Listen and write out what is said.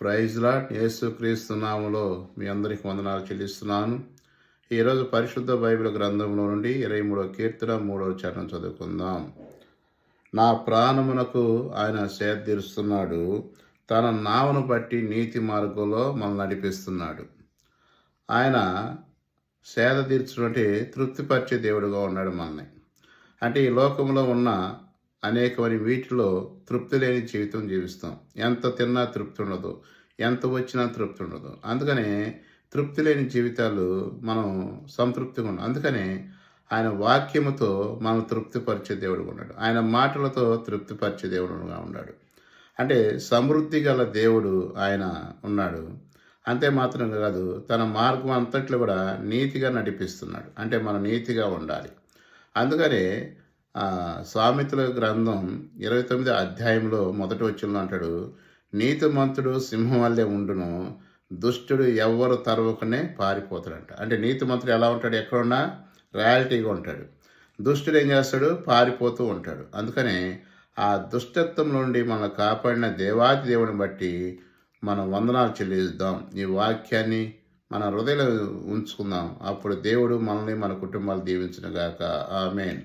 ప్రైజ్లా యేసు నామలో మీ అందరికీ వందనాలు చెల్లిస్తున్నాను. ఈరోజు పరిశుద్ధ బైబిల్ గ్రంథంలో నుండి ఇరవై మూడో కీర్తన మూడవ చరణం చదువుకుందాం. నా ప్రాణమునకు ఆయన సేద తీరుస్తున్నాడు. తన నావను బట్టి నీతి మార్గంలో మనల్ని నడిపిస్తున్నాడు. ఆయన సేద తీర్చుకుంటే తృప్తిపరిచే దేవుడుగా ఉన్నాడు మనల్ని. అంటే ఈ లోకంలో ఉన్న అనేకమైన వీటిలో తృప్తి లేని జీవితం జీవిస్తాం. ఎంత తిన్నా తృప్తి ఉండదు. ఎంత వచ్చినా తృప్తి ఉండదు. అందుకనే తృప్తి లేని జీవితాలు మనం సంతృప్తిగా ఉన్నాం అందుకనే ఆయన వాక్యముతో మనం తృప్తిపరిచే దేవుడు ఉన్నాడు. ఆయన మాటలతో తృప్తిపరిచే దేవుడుగా ఉన్నాడు. అంటే సమృద్ధి గల దేవుడు ఆయన ఉన్నాడు. అంతే మాత్రం కాదు తన మార్గం అంతట్లో కూడా నీతిగా నడిపిస్తున్నాడు. అంటే మనం నీతిగా ఉండాలి. అందుకనే సామెతల గ్రంథం ఇరవై తొమ్మిది అధ్యాయంలో మొదటి వచ్చిన అంటాడు నీతిమంతుడు సింహం వల్లే ఉండును దుష్టుడు ఎవ్వరు తరవకనే పారిపోతాడంట. అంటే నీతిమంతుడు ఎలా ఉంటాడు? ఎక్కడున్నా రియాలిటీగా ఉంటాడు. దుష్టుడు ఏం చేస్తాడు? పారిపోతూ ఉంటాడు. అందుకనే ఆ దుష్టత్వం నుండి మనల్ని కాపాడిన దేవాది దేవుని బట్టి మనం వందనాలు చెల్లిద్దాం. ఈ వాక్యాన్ని మన హృదయంలో ఉంచుకుందాం. అప్పుడు దేవుడు మనల్ని మన కుటుంబాలు దీవించిన గాక. ఆమెన్.